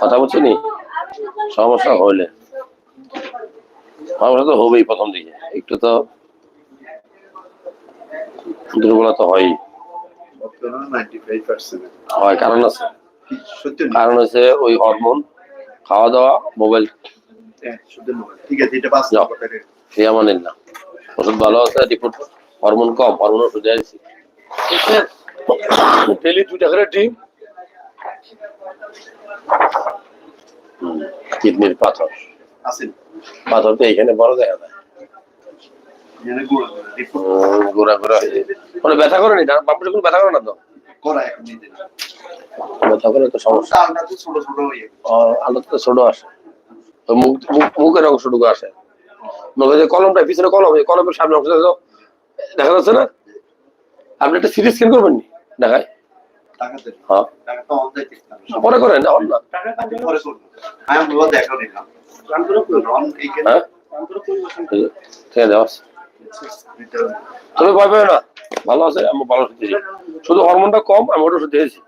কথা বলছি নি? সমস্যা হইলে। সমস্যা তো হবেই প্রথম দিকে। একটু তো দুর্বলতা হয় হয় কারণ আছে। কারণ হচ্ছে ওই হরমোন খাওয়া দাওয়া মোবাইল। হ্যাঁ, না। ঠিক আছে এটা ওষুধ ভালো আছে রিপোর্ট হরমোন কম হরমোন ওষুধ ডেলি দুইটা করে ডিম কিডনির পাথর। পাথর তো এখানে বড় দেখা যায়। এখানে গুঁড়ো করে রিপোর্ট উম, গোড়া গোড়া মানে ব্যথা করে নি বাপুটা কোনো ব্যথা করে না তো? করা এখন নিতে না। ব্যথা করে তো সমস্যা। চালটা তো ছোট ছোট আলো তো ছোট আসে। মুখ মুখের অংশটুকু আসে। যে কলমটা পিছনে কলম কলমের সামনে অংশ দেখা যাচ্ছে না? আপনি একটা সিরিজ স্ক্যান করবেন নি? দেখায়। দেন। হ্যাঁ। করেন না হ্যাঁ? ঠিক আছে আস। তুমি ভয় পাবে না। ভালো আছে আমি ভালো ওষুধ দিয়েছি। শুধু হরমোনটা কম আমি ওটা ওষুধ দিয়েছি।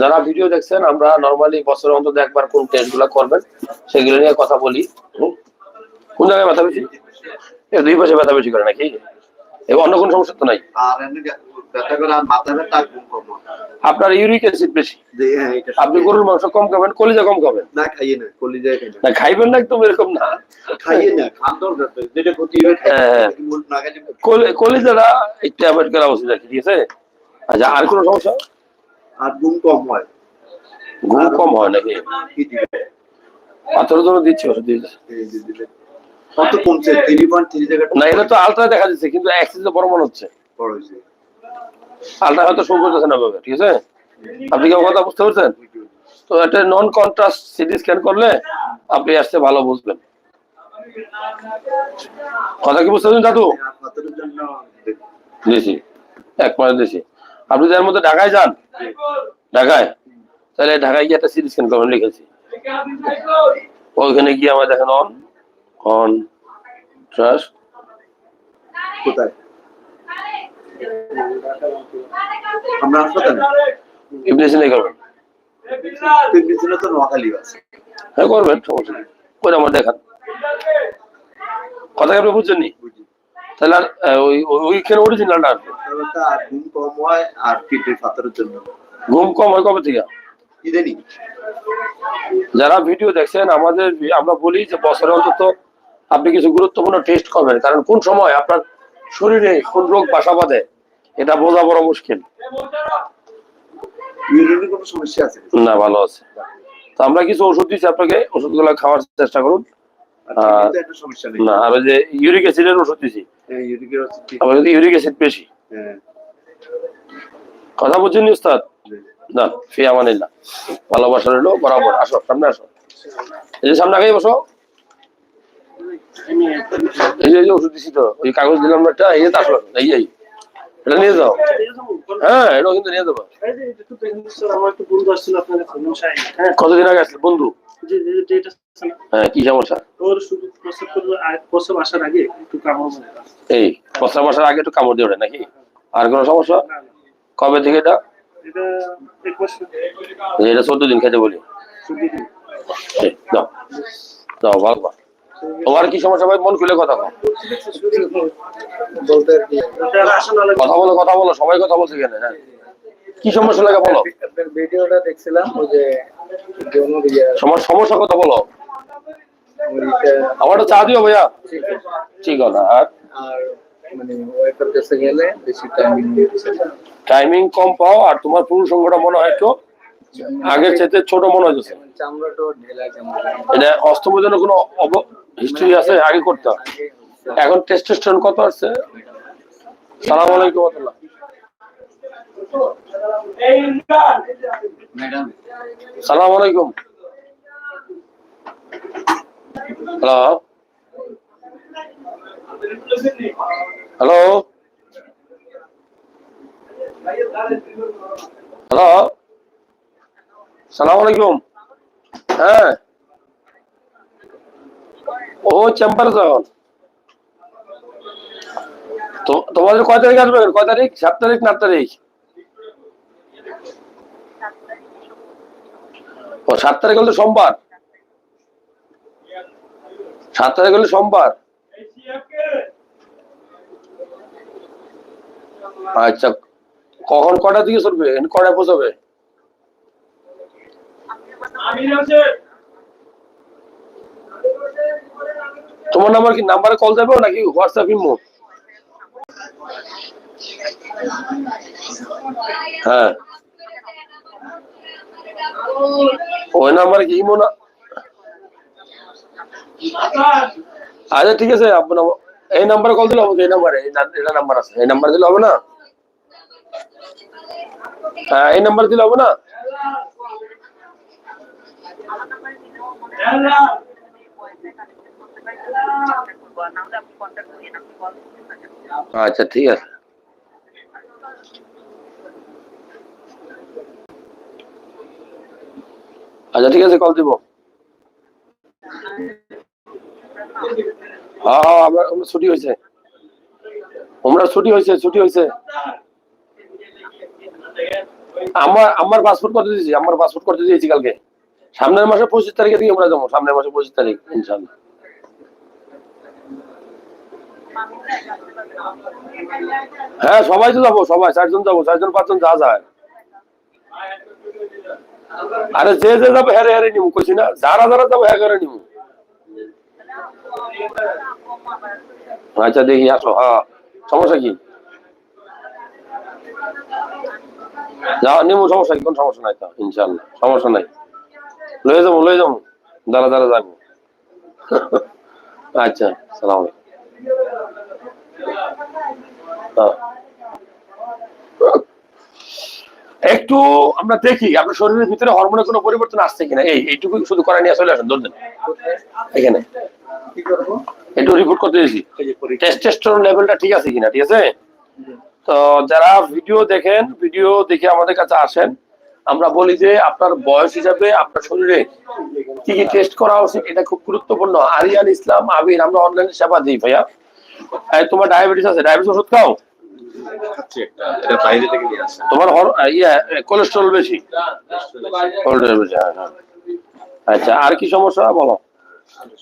যারা ভিডিও দেখছেন আমরা নর্মালি বছরের অন্তত একবার কোন টেস্টগুলা করবেন সেগুলো নিয়ে কথা বলি কোন জায়গায় ব্যথা বেশি দুই পাশে ব্যথা বেশি করে নাকি? এ অন্য কোন সমস্যা তো নাই। হয়। আপনার ইউরিক অ্যাসিড বেশি। হ্যাঁ আপনি গরুর মাংস কম খাবেন কলিজা কম খাবেন। না খাইয়ে না কলিজায় খাই না। খাইবেন না একদম এরকম না। খাইয়ে না খান দরকার যেটা ক্ষতি হ্যাঁ। খাইলে কলি- কলিজাটা একটু অ্যাভয়েড করা উচিত আর ঠিক আছে? আচ্ছা আর কোনো সমস্যা? আর ঘুম কম হয়। ঘুম কম হয় নাকি? পাথরের জন্য দিচ্ছি ওষুধ দিবে। কত কমছে থ্রি পয়েন্ট থ্রি জায়গাটা না এটা তো আলট্রা দেখা যাচ্ছে কিন্তু অ্যাক্সিস বড় মনে হচ্ছে। বড় হয়েছে। আলট্রা হয়তো শো করতেছে না ভাবে ঠিক আছে? আপনি কি কথা বুঝতে পারছেন? তো একটা নন কন্ট্রাস্ট সিটি স্ক্যান করলে আপনি আসতে ভালো বুঝবেন। কথা কি বুঝতে পারছেন দাদু? আর দিছি এক মাস দিছি। আপনি যার মধ্যে ঢাকায় যান ঢাকায় তাহলে ঢাকায় গিয়ে একটা সিটি স্ক্যান করবেন লিখেছি। ওইখানে গিয়ে আমার দেখেন অন অন ট্রাস্ট কোথায়? আমরা হাসপাতালে? ইবনে করবেন। তিন তো নোয়াখালী আছে। হ্যাঁ করবেন সমস্যা নেই। করে আমার দেখান। কথা আপনি বুঝছেন তাহলে ওই ওই- ওইখানে অরিজিনালটা আসবে আর ঘুম কম হয় আর পাথরের জন্য। ঘুম কম হয় কবে থেকে? ইদানি যারা ভিডিও দেখছেন আমাদের আমরা বলি যে বছরে অন্তত আপনি কিছু গুরুত্বপূর্ণ টেস্ট করবেন। কারণ কোন সময় আপনার শরীরে কোন রোগ বাসা বাঁধে এটা বোঝা বড় মুশকিল। না ভালো আছে। তো আমরা কিছু ওষুধ দিচ্ছি আপনাকে ওষুধগুলো খাওয়ার চেষ্টা করুন। নেই। না আর যে ইউরিক অ্যাসিডের ওষুধ দিছি হ্যাঁ আমার কিন্তু ইউরিক অ্যাসিড বেশি। হ্যাঁ। কথা বলছেন নি উস্তাদ? না ফি আমানিল্লাহ ভালোবাসা রইল বরাবর। আসো সামনে আসো। এই যে সামনে আগে বসো। এই যে ওষুধ দিছি তো কাগজ দিলাম একটা এই যে এই এই। এটা নিয়ে যাও। হ্যাঁ এটাও কিন্তু নিয়ে যাব। হ্যাঁ। কতদিন আগে আসলে বন্ধু? হ্যাঁ কি সমস্যা? ওর শুধু প্রস্তাব করব আর প্রস্তাব আসার আগে একটু কামড় এই আগে একটু কামড় দিয়ে ওঠে নাকি? আর কোনো সমস্যা? কবে থেকে এটা? চোদ্দ দিন খেতে বলি। দাও দাও ভালো। তোমার কি সমস্যা ভাই? মন খুলে কথা। কথা বলো কথা বলো সবাই কথা বলছে কেন হ্যাঁ। কি সমস্যা লাগে বলো? ভিডিওটা দেখছিলাম ওই যে সমস্যা কথা বলো। ওইটা আমার একটা চা দিও ভাইয়া। ঠিক আছে আর? আর মানে টাইমিং কম পাও আর তোমার পুরুষ সঙ্গটা মনে হয় একটু আগের চাইতে ছোট মনে হচ্ছে এটা অস্তমের জন্য কোনো হিস্ট্রি আছে আগে করতে এখন টেস্টোস্টেরন কত আছে? সালাম আলাইকুম রহমতুল্লাহ। সালাম আলাইকুম। হ্যালো। হ্যালো। হ্যালো। সালাম আলাইকুম। হ্যাঁ। ও চেম্বারে যখন তো তোমাদের কয় তারিখ আসবে কয় তারিখ? সাত তারিখ না তারিখ? ও, সাত তারিখ হলে সোমবার। সাত তারিখ হলে সোমবার। আচ্ছা কখন কটা দিকে চলবে? কটা পৌঁছাবে? তোমার নাম্বার কি, নাম্বারে কল যাবে নাকি হোয়াটসঅ্যাপ ইমো? হ্যাঁ। ওই নাম্বারে কি, ইমো না? আচ্ছা ঠিক আছে আপনার এই নাম্বারে কল দিলে হবে এই নাম্বারে এটা নাম্বার আছে। এই নাম্বার দিলে হবে না? হ্যাঁ এই নাম্বার দিলে হবে না? আচ্ছা ঠিক আছে। আচ্ছা ঠিক আছে কল দিব। হ্যাঁ হ্যাঁ আমার ছুটি হয়েছে। আমরা ছুটি হয়েছে ছুটি হয়েছে। আমার আমার পাসপোর্ট করতে দিয়েছি? আমার পাসপোর্ট করতে দিয়েছি কালকে? সামনের মাসে পঁচিশ তারিখে দিয়ে আমরা যাব, সামনের মাসে পঁচিশ তারিখ ইনশাল্লাহ হ্যাঁ সবাই তো যাব, সবাই, চারজন যাব, চারজন, পাঁচজন যা যায়। আরে যে যে যাবে, হেরে হেরে নিমু, কইছি না, যারা যারা যাব হ্যাঁ করে নিমু। আচ্ছা দেখি, আসো হ্যাঁ সমস্যা কি? যাও নিমু, সমস্যা কি? কোন সমস্যা নাই তো ইনশাল্লাহ সমস্যা নাই। লয়ে যাব লয়ে যাব, দাঁড়া দাঁড়া, যাব। আচ্ছা সালাম আলাইকুম। হ্যাঁ। একটু আমরা দেখি, আপনার শরীরের ভিতরে হরমোনের কোনো পরিবর্তন আসছে কিনা? এই, এইটুকু শুধু করা নিয়ে চলে আসেন ধরবেন এখানে। একটু রিপোর্ট করতে দিয়েছি। লেভেলটা ঠিক আছে কিনা, ঠিক আছে? তো যারা ভিডিও দেখেন ভিডিও দেখে আমাদের কাছে আসেন আমরা বলি যে আপনার বয়স হিসাবে আপনার শরীরে কি কি টেস্ট করা উচিত এটা খুব গুরুত্বপূর্ণ। আরিয়ান ইসলাম আবির আমরা অনলাইনে সেবা দিই ভাইয়া। তোমার ডায়াবেটিস আছে ডায়াবেটিস ওষুধ খাও? তোমার কোলেস্ট্রল বেশি? কোলেস্ট্রল বেশি। হ্যাঁ। আচ্ছা আর কি সমস্যা বলো?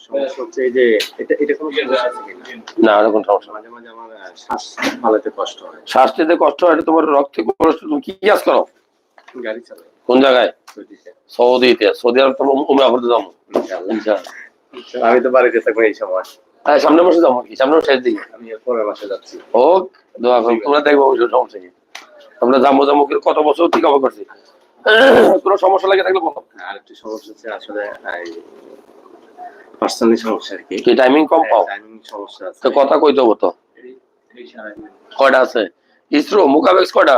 সমস্যা হচ্ছে এই যে এটা এটা কোনো সমস্যা আছে কিনা না এরকম সমস্যা না। মাঝে মাঝে আমার শ্বাস ফালাতে কষ্ট হয়। শ্বাস নিতে কষ্ট হয় এটা তোমার রক্তে কোলেস্ট্রল কি কাজ করো? গাড়ি চালাই কোন জায়গায়? সৌদিতে। সৌদি আরব তো উমরা করতে যাব। আমি তো বাড়িতে থাকব এই সময়। হ্যাঁ সামনের মাসে যাব কি সামনের শেষ দিকে? আমি পরের মাসে যাচ্ছি। হোক দোয়া করো তোমরা দেখব সমস্যা কি। আমরা কত বছর ঠিক অবাক করছি। কোনো সমস্যা লাগে থাকলে বলো। আর একটু সমস্যা হচ্ছে আসলে পার্সোনালি সমস্যা আর কি। টাইমিং কম পাও? টাইমিং সমস্যা আছে। তো কথা কই দেবো তো। কয়টা আছে? ইসরো মুকাবেক্স কয়টা?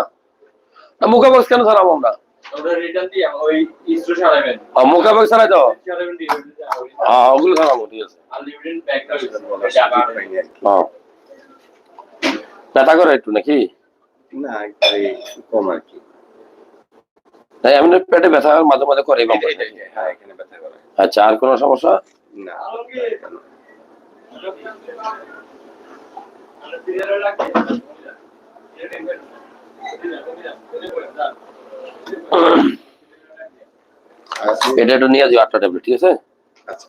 না মুকাবেক্স কেন ছাড়াবো আমরা আর মুকাবেক্স ছাড়াই দাও হ্যাঁ ওগুলো ছাড়াবো ঠিক আছে হ্যাঁ ব্যথা করে একটু নাকি না কম আর কি তাই এমনি পেটে ব্যথা মাঝে মাঝে। হ্যাঁ করে আচ্ছা আর কোনো সমস্যা না এটা একটু নিয়ে যাও আটটা ট্যাবলেট ঠিক আছে? আচ্ছা।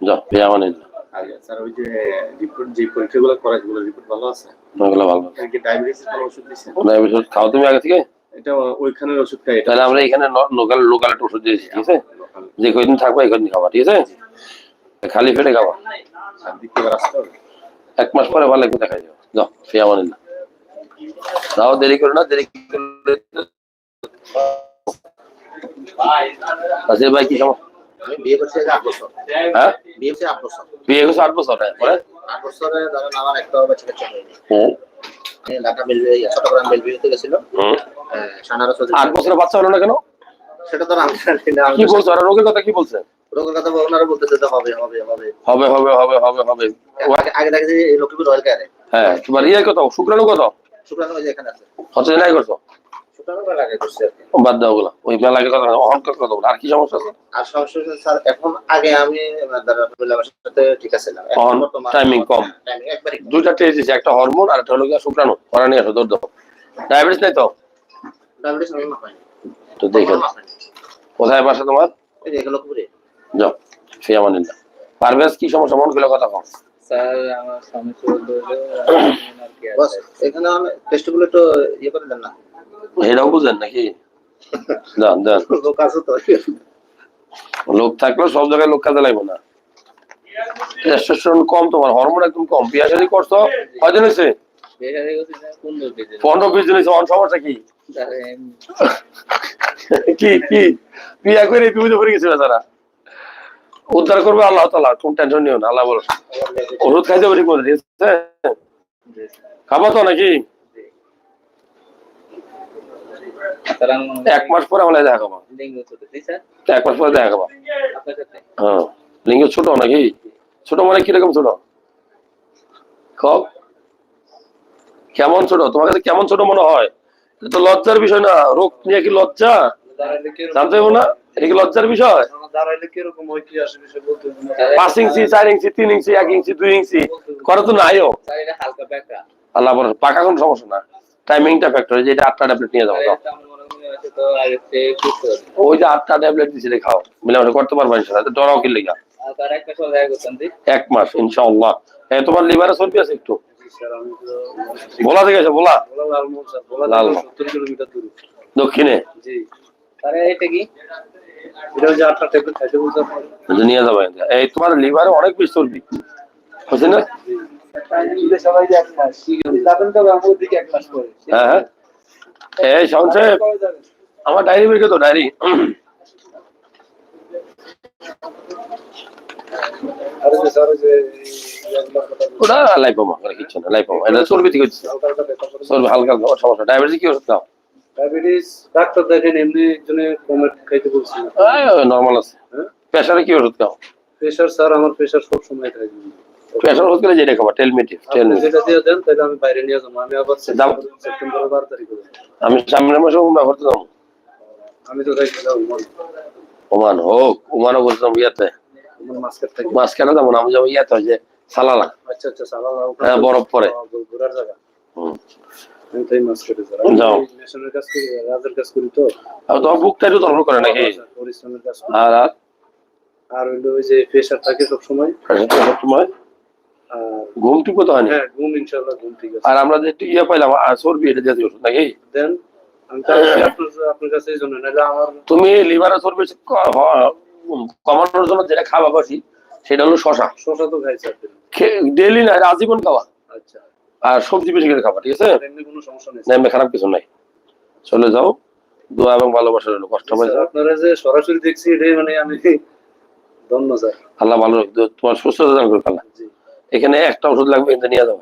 যাও মানে। স্যার ওই যে রিপোর্ট যে পরীক্ষাগুলো করা যেগুলো রিপোর্ট ভালো আছে? ওগুলো ভালো। কি ডায়াবেটিসের কোনো ওষুধ দিচ্ছে ডায়াবেটিস খাও তুমি আগে থেকে। এটা ওইখানের ওষুধ খাই তাহলে আমরা এখানে লোকাল লোকাল একটা ওষুধ দিয়েছি ঠিক আছে? যে কয়দিন থাকব এই কয়দিন খাবা ঠিক আছে? খালি পেটে হবে? এক মাস পরে ভালো দেখা যাবে। যাও ফিয়া মানে যাও দেরি করো না দেরি করলে আচ্ছা ভাই কি সমস্যা? আমি বিয়ে করছি আট বছর। হ্যাঁ? বিয়ে করছি আট বছর। বিয়ে করছে আট বছর হ্যাঁ পরে আট বছরে ধরেন আমার একটা বাচ্চা কাচ্চা হয়নি ঢাকা চট্টগ্রাম গেছিল। আট বছরের বাচ্চা হলো না কেন? সেটা তো কি বলছো? আর রোগের কথা কি বলছে? রোগের কথা ওনারা বলতেছে হবে হবে হবে। হবে হবে হবে হবে হবে। আগে আগে যে লক্ষ্মীপুর কেয়ারে হ্যাঁ তোমার ইয়ে কত শুক্রাণু কত শুক্রাণু ওই এখানে আছে। হচ্ছে নাই করছ শুক্রাণু মেলা করছে বাদ দাও ওগুলো। ওই মেলাকে কথা অহংকার কথা আর কি সমস্যা আছে? আর সমস্যা স্যার এখন আগে আমি আমার সাথে ঠিক আছে এখন timing কম। টাইমিং একবারই দুইটা টেস্ট দিচ্ছে একটা হরমোন আর একটা হলো গিয়া শুক্রাণু। করা নিয়ে আসো দৌড় দাও। ডায়াবেটিস নাই তো? ডায়াবেটিস আমি মাপাইনি। তো দেখে কোথায় বাসা তোমার? এই এগুলো যাও পারভেজ কি সমস্যা? মন খুলে কথা কম স্যার আমার সমস্যা হলো যে আর কি বস এখানে আমি টেস্টগুলো একটু ইয়ে করে দেন না। এটাও বুঝেন নাকি? দেন দেন। লোক আছে তো। লোক থাকলেও সব জায়গায় লোক কাজে লাগবে না। টেস্টোস্টেরন কম তোমার হরমোন একদম কম। বিয়া শাদী করছ? কয়দিন হয়েছে? পনেরো বিশ হয়েছে অন সমস্যা কি? কি কি? বিয়া করে বিপদে পড়ে গেছে বেচারা উদ্ধার করবে আল্লাহ তালা কোন টেনশন নিও না, আল্লাহ বলো ওষুধ খাইতে পারি কোন খাব তো নাকি? এক মাস পরে আমরা দেখা খাব স্যার এক মাস পরে দেখা খাব সাথে হ্যাঁ। লিঙ্গ ছোট নাকি? ছোট মানে কীরকম ছোট? কব কেমন ছোট? তোমার কাছে কেমন ছোট মনে হয়? তো লজ্জার বিষয় না। রোগ নিয়ে কি লজ্জা? এক মাস ইনশাআল্লাহ। তোমার লিভারে চর্বি আছে একটু? বলা থেকে আছে দক্ষিণে? জি। আচ্ছা, নিয়ে এই তোমার লিভারে অনেক বেশি না? আমার হ্যাঁ, হ্যাঁ। বের তো ডায়েরি ওটা লাইপমা কিছু না লাইফ চর্বি থেকে হালকা হালকা সমস্যা। ডায়াবেটিস কি ওষুধ খাও? ডায়াবেটিস ডাক্তার দেখেন এমনি একজনে কমেট খাইতে বলছি নর্মাল আছে। হ্যাঁ? কি ওষুধ খাও? প্রেশার স্যার আমার প্রেশার সব সময় থাকে প্রেশার ওষুধ খেলে যেটা খাবা টেলমেটিভ যেটা দিয়ে দেন তাহলে আমি বাইরে নিয়ে যাব। আমি আবার সেপ্টেম্বরের বারো তারিখে আমি সামনের মাসে উমরা করতে যাব। আমি তো যাব ওমান। হোক ওমানও বলছিলাম ইয়াতে। আমার মাছ কেন যাব না আমি যাব ইয়াতে যে সালালা। আচ্ছা আচ্ছা সালাম হ্যাঁ, বরফ পড়ে। ঘোরার জায়গা। হুম। আমি তো এই মাস্কেটে স্যার আমি যাও। মেশিনের কাজ করি রাজের কাজ করি তো আর তোমার বুকটা ধর্ম করে নাকি পরিশ্রমের কাজ আর আর আর হইল ওই যে প্রেশার থাকে সব সময় pressure তো ঘুম ঠিক মতো হয়নি হ্যাঁ ঘুম ইনশাআল্লাহ ঘুম ঠিক আছে আর আমরা যে একটু ইয়ে পাইলাম আর এটা দিয়ে ওষুধ নাকি দেন আমি তো আসছি আপনার আপনার কাছে এই জন্য নাহলে আমার তুমি লিভারের চর্বি ক- কমানোর জন্য যেটা খাওয়া বেশি সেটা হলো শশা শশা তো খাই ডেলি না আজীবন খাওয়া আচ্ছা আর সবজি বেশি করে খাবা ঠিক আছে? কোনো সমস্যা নেই এমনি খারাপ কিছু নাই। চলে যাও দোয়া এবং ভালোবাসা রইল কষ্ট পাই আপনারা যে সরাসরি দেখছি এটাই মানে আমি ধন্য স্যার। আল্লাহ ভালো রাখবে। তোমার সুস্থতা দান করবে আল্লাহ। এখানে একটা ওষুধ লাগবে এখানে নিয়ে যাব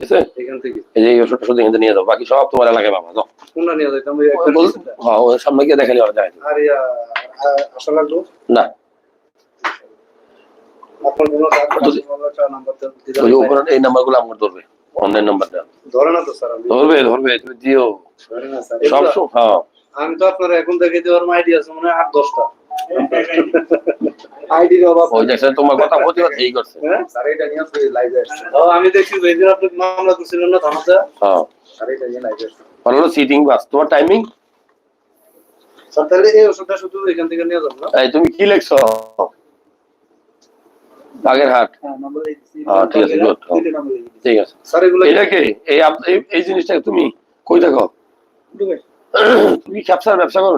ঠিক আছে? এখান থেকে। এই যে ওষুধটা শুধু এখানে নিয়ে বাকি সব তোমার এলাকায় পাবা যাও। কোনটা নিয়ে যাইতাম ওই একটা বল- হ্যাঁ সামনে গিয়ে দেখালি যায় আশা লাগল? না। নাম্বার এই নাম্বার আমার ধরবে। অনলাইন নাম্বার দেওয়া ধরে না তো স্যার আমি ধরবে ধরবে তুমি দিও। সব সব হ্যাঁ। আমি তো আপনার এখন থেকে দেওয়ার আইডিয়া আছে মনে হয় আট দশটা। আইডির অভাব ওই দেখছেন তোমার কথা প্রতিবার এই করছে। হ্যাঁ? স্যার এটা নিয়ে লাইভে আসছে আমি দেখছি ওই দিন আপনি মামলা করছিলেন না থানাতে। হ্যাঁ। স্যার এটা নিয়ে লাইভে আসছে ভালো সিটিং বাস তোমার টাইমিং স্যার তাহলে এই ওষুধটা শুধু এখান থেকে নিয়ে যাব না? এই তুমি কি লেখছো? বাগেরহাট। হ্যাঁ ঠিক আছে গুড ঠিক আছে। এটাকে এই এই জিনিসটা তুমি কই দেখো? তুমি ব্যবসার ব্যবসা করো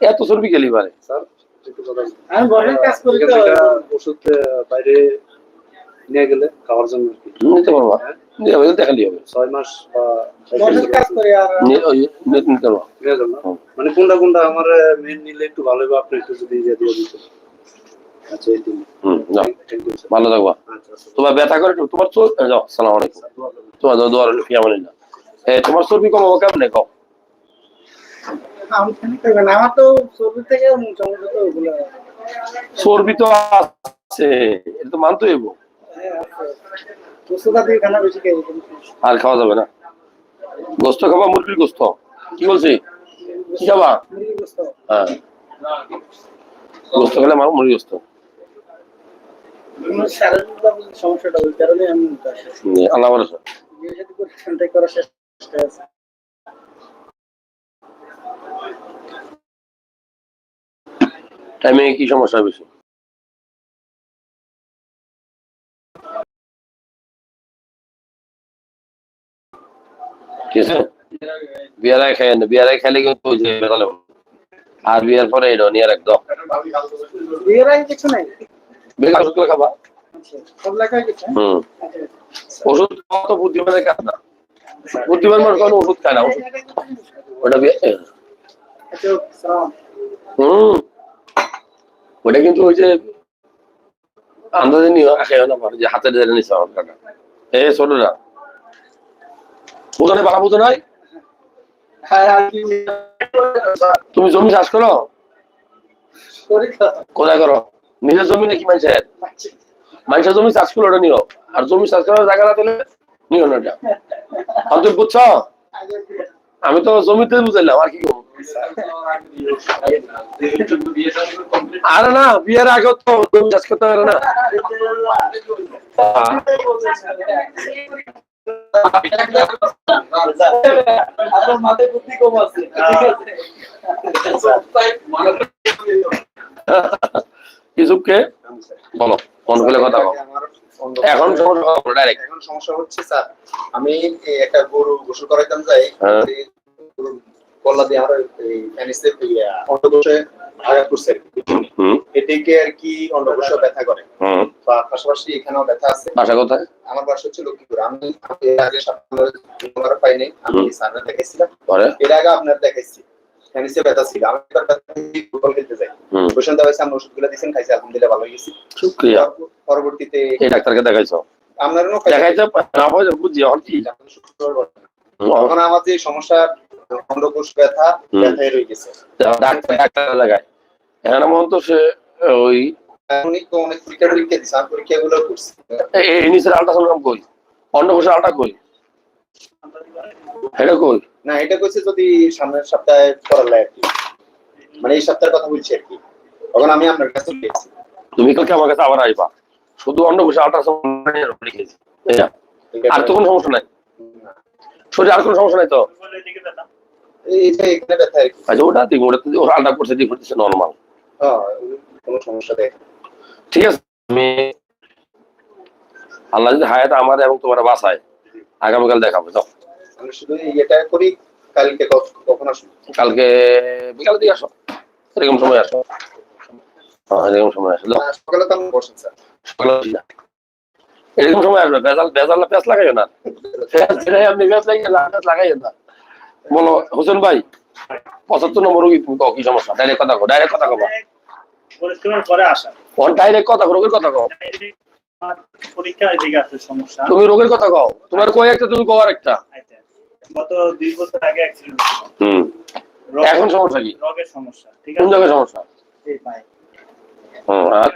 এত চর্বি গেলি পারে ওষুধ বাইরে নিয়ে গেলে খাওয়ার জন্য নিতে পারবা। হ্যাঁ। দেখালি হবে। ছয় মাস মানে কোনটা কোনটা আমার মেন নিলে একটু ভালো হবে আপনি একটু যদি ইয়ে দিয়ে দিতে ভালো থাকবা। আচ্ছা আচ্ছা তোমার ব্যথা করে তোমার চোখ যাও সালাম আলাইকুম। তোমার দোয়ার ফিয়ামানিল্লাহ তোমার চর্বি কমাবো কেমনে? তো চর্বি তো আছে এটা তো মানতে হইব। বেশি খাইবো আর খাওয়া যাবে না। গোস্ত খাবা মুরগির গোস্ত। কি বলছি? কি খাবা? গোস্ত। হ্যাঁ। গোস্ত খেলে আমার মুরগি গোস্ত। সমস্যাটা ওই কারণে আমি আল্লাহ ভরসা বিয়ে শাদী করে কন্ট্যাক্ট করার চেষ্টা আছে। টাইমে কি সমস্যা বেশি ঠিক আছে খাই না কিন্তু। আর বিয়ার পরে এটা নিয়ে রাখতো বিয়ের কিছু নাই। বেকার ওষুধ করে খাবা। হুম। ওষুধ বুদ্ধিমানের কাজ না। বুদ্ধিমান মানুষ কোনো ওষুধ খায় না ওষুধ ওটা বিয়ে- আচ্ছা হুম। ওটা কিন্তু ওই যে আন্দাজে নিয়ে না পারে যে হাতে ধরে নিছে আমার কাকা। এ ছোটরা ওখানে বাড়া বুঝো নাই? হ্যাঁ তুমি জমি চাষ করো? কোথায় করো? নিজের জমি নাকি মানুষের মানুষের জমি চাষ করো ওটা নিও। আর জমি চাষ করার জায়গা না পেলে নিও না ওটা। তুমি বুঝছ? আমি তো জমিতে বুঝাইলাম, আর কি আরে না, বিয়ের আগে তো জমি চাষ করতে পারে না। মাথায় বুদ্ধি কম আছে ইসুফকে বলো ফোন করে কথা বলো। এখন সমস্যা ডাইরেক্ট এখন সমস্যা হচ্ছে স্যার আমি একটা গরু গোসল করাইতাম যাই হ্যাঁ। কল্লা দিয়ে আমার ফ্যানিসে অন্ডকোষে আঘাত করছে আর কি। হুম। এদিকে আর কি অন্ডকোষে ব্যথা করে। বা পাশাপাশি এখানেও ব্যথা আছে। বাসা কোথায়? আমার বাসা হচ্ছে লক্ষ্মীপুর। আমি আমি এর আগে সপ্তাহে পাইনি আমি সামনে দেখাইছিলাম। এর আগে আপনার দেখাইছি। ফ্যানিসে ব্যথা ছিল। আমি ফুটবল খেলতে যাই। ওষুধগুলো দিয়েছেন খাইছি আলহামদুলিল্লাহ ভালো হয়ে গেছি শুক্রিয়া পরবর্তীতে এই ডাক্তারকে দেখাইছো? আপনারও দেখাইতে না বুঝি কি? হুম, তখন আমার যে সমস্যা অন্ডকোষ ব্যথা। ব্যথায় রয়ে গেছে। ডাক্তার ডাক্তার এখানে মন তো সে ওই অনেক পরীক্ষা টরীক্ষা দিচ্ছে আমি পরীক্ষাগুলো করছি। এই- নিচের আল্ট্রাসাউন্ড কই? অন্য কোষে আল্ট্রা কই? এটা কই না এটা কইছে যদি সামনের সপ্তাহে করালে আর কি। মানে এই সপ্তাহের কথা বলছি আর কি। তখন আমি আপনার কাছে তুমি কালকে আমার কাছে আবার আইবা। শুধু অন্য আল্ট্রাসাউন্ড লিখেছি এটা। আর তো কোনো সমস্যা নাই? শরীরে আর কোনো সমস্যা নাই তো? এই যে এখানে ব্যথা আর কি। আচ্ছা ওটা ওটা ওর আল্ট্রা করছে করতেছে নর্মাল হ্যাঁ কোনো সমস্যা দেখ ঠিক আছে আমি আল্লাহ যদি হায়াত আমার এবং তোমার বাসায় আগামীকাল দেখাবো যাও। আমি শুধু এটা করি কালকে ক- কখন আসুন কালকে বিকালের দিকে আসো। এরকম সময় আসো। হ্যাঁ এরকম সময় আসো। না, সকালে তো আমি বসেন স্যার। সকালে এরকম সময় আসবে বেজাল বেজাল পেঁচ লাগাইও না। আপনি লাগিয়ে পেঁচ লাগাইও না। বলো হোসেন ভাই পঁচাত্তর নম্বর রোগী তুমি কি সমস্যা? ডাইরেক্ট কথা কো ডাইরেক্ট কথা কবা ডাইরেক্ট কথা রোগের কথা কও। তুমি রোগের কথা কও। তোমার কয় একটা তুমি কও আর একটা। গত দুই বছর আগে অ্যাক্সিডেন্ট হুম। এখন সমস্যা কি? রোগের সমস্যা ঠিক কোন জায়গায় সমস্যা? এই পায়ে। হুম আর?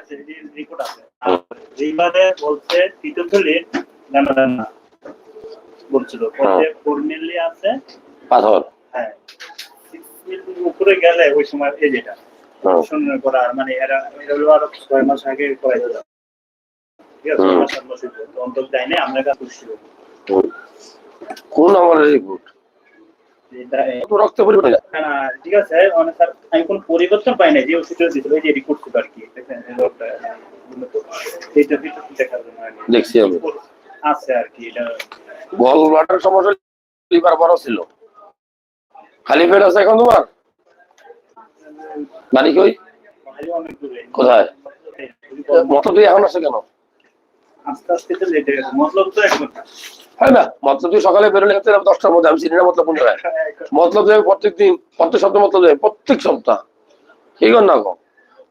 রিপোর্ট আছে বলছে না। বলছিল। পাথর? হ্যাঁ। উপরে গেলে ওই সময় এই যেটা। হুম শূন্য করা মানে এরা এরা আরও ছয় মাস আগে দিল। ঠিক আছে সাত। দেয় নাই আমরা কোন আমার রিপোর্ট রক্ত ঠিক আছে মানে স্যার আমি কোনো পরিবর্তন পাই নাই যে ওষুধটা দিছিল যে রিপোর্ট ছিল আর কি। এইটা কি। দেখছি আমি। আছে আর কি এটা গল ব্লাডার সমস্যা লিভার বড় ছিল। খালি পেট আছে এখন তোমার? বাড়ি কই? অনেক দূরে। কোথায়? মত তুই এখন আছে কেন? আস্তে আস্তে তো লেটে গেছে মতলব তো এক ঘণ্টা হয় না মতলব তুই সকালে বেরোলে হচ্ছে দশটার মধ্যে আমি চিনি না মতলব কোন জায়গায় মতলব যাবে প্রত্যেক দিন প্রত্যেক সপ্তাহ মতলব যাবে প্রত্যেক সপ্তাহ। কি কর না গো?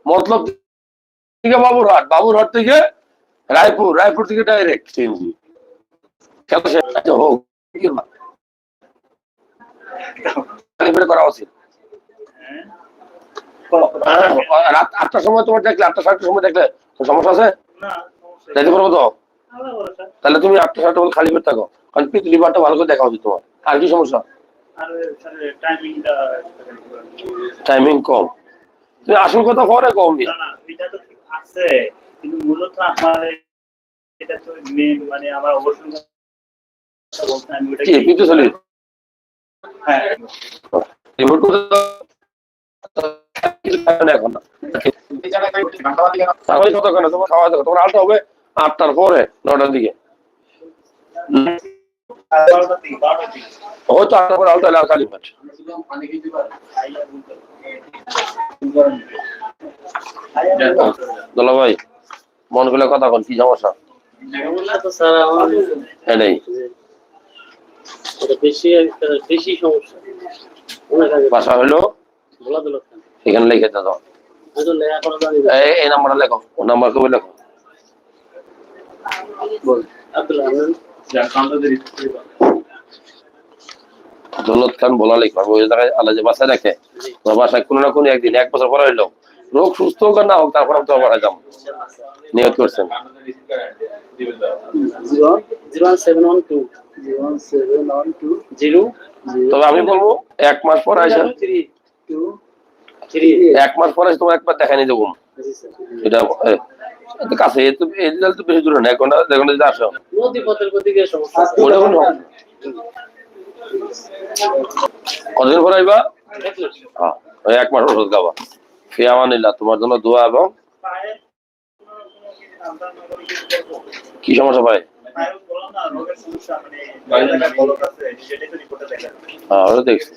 মতলব থেকে বাবুরহাট বাবুরহাট থেকে রায়পুর রায়পুর থেকে ডাইরেক্ট সিএনজি খেলা শেষ হোক কি করবা? Calibrate করা উচিত। রাত আটটার সময় তোমার দেখলে আটটা সাতটার সময় দেখলে সমস্যা আছে? না যাইতে পারব তো? তাহলে তুমি আটটা সাতটা মধ্যে খালি পেট থাকো। কারণ পিত লিভারটা ভালো করে দেখা উচিত তোমার। আর কি সমস্যা? টাইমিং কম। তুমি আসল কথা পরে কম না। না এটা তো আছে কিন্তু মূলত আমার এটা তো মেন মানে আমার অবশ্যই চলি হ্যাঁ। না এখন তোমার আলটা হবে? আটটার পরে নটার দিকে। হয়তো আটটার পরে খালি ভাই, মন খুলে কথা কন কি সমস্যা? হলো, এখানে লিখে এই নাম্বারটা লেখো নাম্বার কবে লেখো? বল দৌলত খান বলা লিখবা ওই জায়গায় আল্লাহ যে বাসায় রাখে বাসায় কোনো না কোনো একদিন এক বছর পরে হইল। রোগ সুস্থ হোক না হোক তারপর আমি তোমার বাসায় যাব। নিয়ত করছেন। তবে আমি বলব এক মাস পরে আসেন থ্রি টু এক মাস পরে তোমার একবার দেখাই নিয়ে দেবো এটা কাছে তো বেশি দূরে না এখন দেখুন যদি আসো। কতদিন পরে আইবা? হ্যাঁ এক মাস ওষুধ খাবা। ফিয়া তোমার জন্য দোয়া এবং কি সমস্যা দেখছি।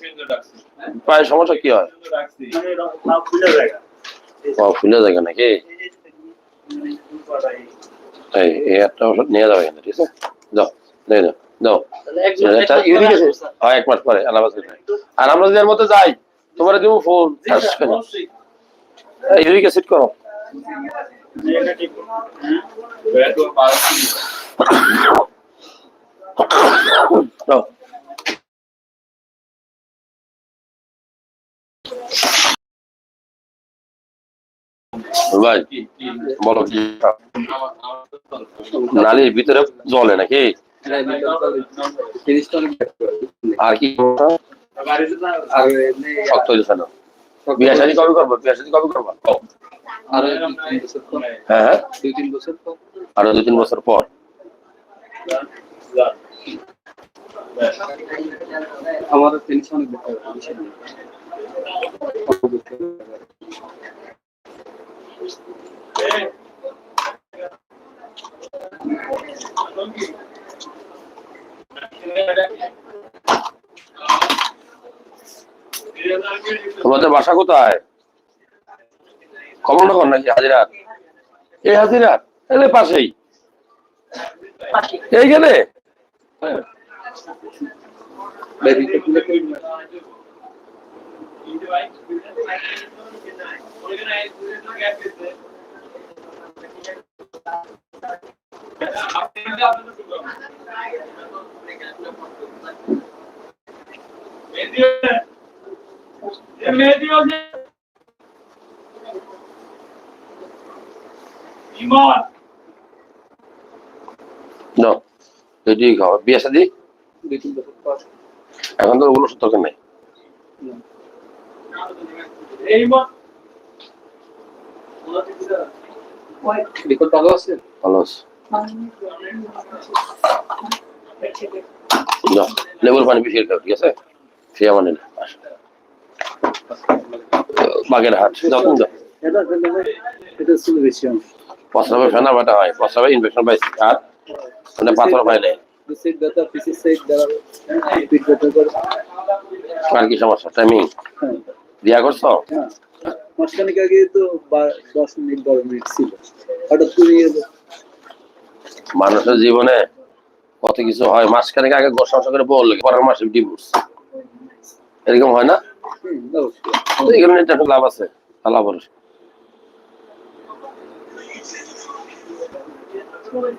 পায়ের সমস্যা কি হয়? মানে জায়গা ফুলে যায়। নাকি? এই এই একটা ওষুধ নিয়ে যাবে এখানে ঠিক আছে? দাও অ্যাসিড হ্যাঁ এক মাস পরে আর আমরা যদি এর মধ্যে যাই তোমার দিব ফোন ইউরিক অ্যাসিড করো। দাও। ভাই, বলো কি? নালির ভিতরে জলে নাকি? আর কি? শক্ত হয়েছে না কবে করব? বিয়া কবে করব? হ্যাঁ হ্যাঁ। আরও দু তিন বছর পর। আমার টেনশন অনেক বেশি হয়, বেশি নেই। তোমাদের বাসা কোথায়? কমলনগর নাকি হাজিরাট এই হাজিরাট এলে পাশেই। এইখানে? বেবি কে তুলে কই ইমান নাও এটি খাও বিয়ে শাদি দুই তিন বছর পর এখন তো ওগুলো সত্যকে নেই ইমান রেকর্ড ভালো আছে? ভালো আছে। নাও লেবুর পানি বেশি খাও ঠিক আছে? সে আমার নিলে বাগের হাট যাও তুমি যাও। এটা এটা ছিল বেশি অংশ প্রস্রাবে ফেনা বাটা হয় প্রস্রাবে ইনফেকশন পাইছে আর মানে পাথর পাই নাই। সেট ব্যথা পিসি সেট দ্বারা পিট ব্যথা করে আর কি সমস্যা টাইমিং দিয়া করছ? মাসখানেক আগে তো দশ মিনিট বারো মিনিট ছিল। হঠাৎ করে মানুষের জীবনে কত কিছু হয় মাসখানেক আগে সংসার করে বললে পরের মাসে ডিভোর্স এরকম হয় না? এগুলো নিয়ে একটা লাভ আছে লাভ হলো তোমার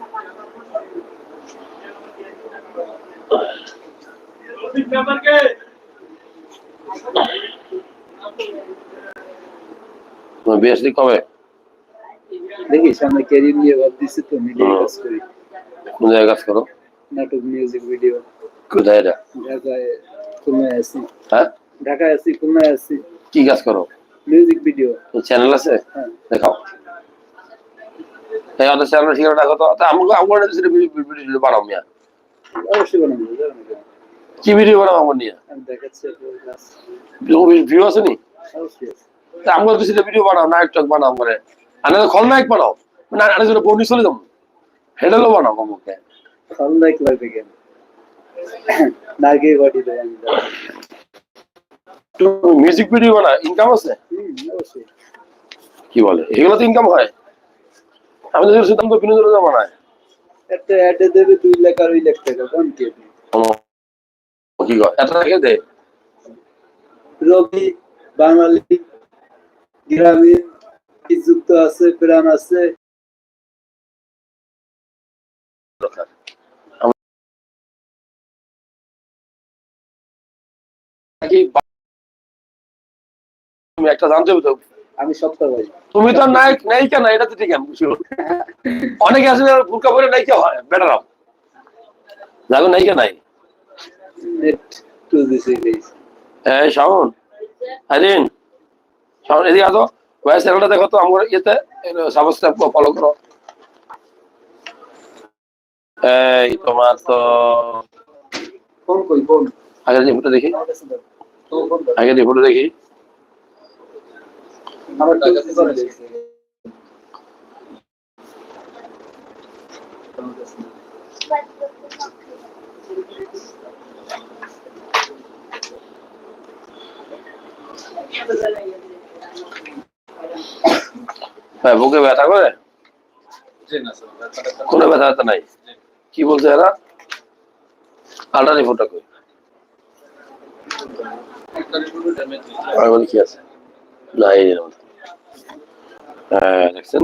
বিএসসি কবে? দেখি সামনে ক্যারিয়ার নিয়ে ভাবতেছি তো মিডিয়া কাজ করি। কোন জায়গায় কাজ করো? নাটক মিউজিক ভিডিও কোথায় এটা? ঢাকায় খুলনায় আছি। হ্যাঁ? ঢাকায় আছি খুলনায় আছি। কি কাজ করো? মিউজিক ভিডিও চ্যানেল আছে? হ্যাঁ। দেখাও। এই আমাদের চ্যানেল ঠিক রাখো তো। আমাকে আমার ভিডিও বানাও মিয়া। অবশ্যই বানাবো? কি ভিডিও বানাও আমার নিয়ে? ভিউ আছে নি? ভিডিও বানাও নায়ক টাক বানাও করে আনে খলনায়ক বানাও। মানে আনে বনি চলে যাব। হেডেলও বানাও লাইক লাগবে কেন? নাগে বাড়ি দেয় আমি মিউজিক ভিডিও বানা ইনকাম আছে? কি বলে? এগুলো তো ইনকাম হয়। আমি তো সিদ্ধান্ত বিনোদনের বানায় একটা অ্যাডে দেবে দুই লাখ আর ওই লাখ টাকা কোন কে কি কয়? রেখে দে রবি বাঙালি গ্রামীণ যুক্ত আছে প্রাণ আছে। একটা জানতে হবে তো। আমি সপ্তাহ ভাই তুমি তো নায়ক নায়িকা না এটা তো ঠিক আমি বুঝি অনেকে আছে বুরকা পরে নায়িকা হয় বেটারাম দেখো নায়িকা নাই। নেট টু দিছে গাইস এই শাওন। হারিন শাওন এদিকে আসো ভয়েস চ্যানেলটা দেখো তো আমার ইয়েতে সাবস্ক্রাইব ফলো করো। এই তোমার তো ফোন কই ফোন? আগে ফটো দেখি। আগে ফটো দেখি। আমার টাকা দিয়ে চলে গেছে। আমার কাছে দাও। হ্যাঁ বুকে ব্যথা করে? কোনো ব্যথা ব্যথা নাই কি বলছে এরা? আলট্রা রিপোর্টটা কই বলি কি আছে? না এই যে আমাদের। হ্যাঁ দেখছেন?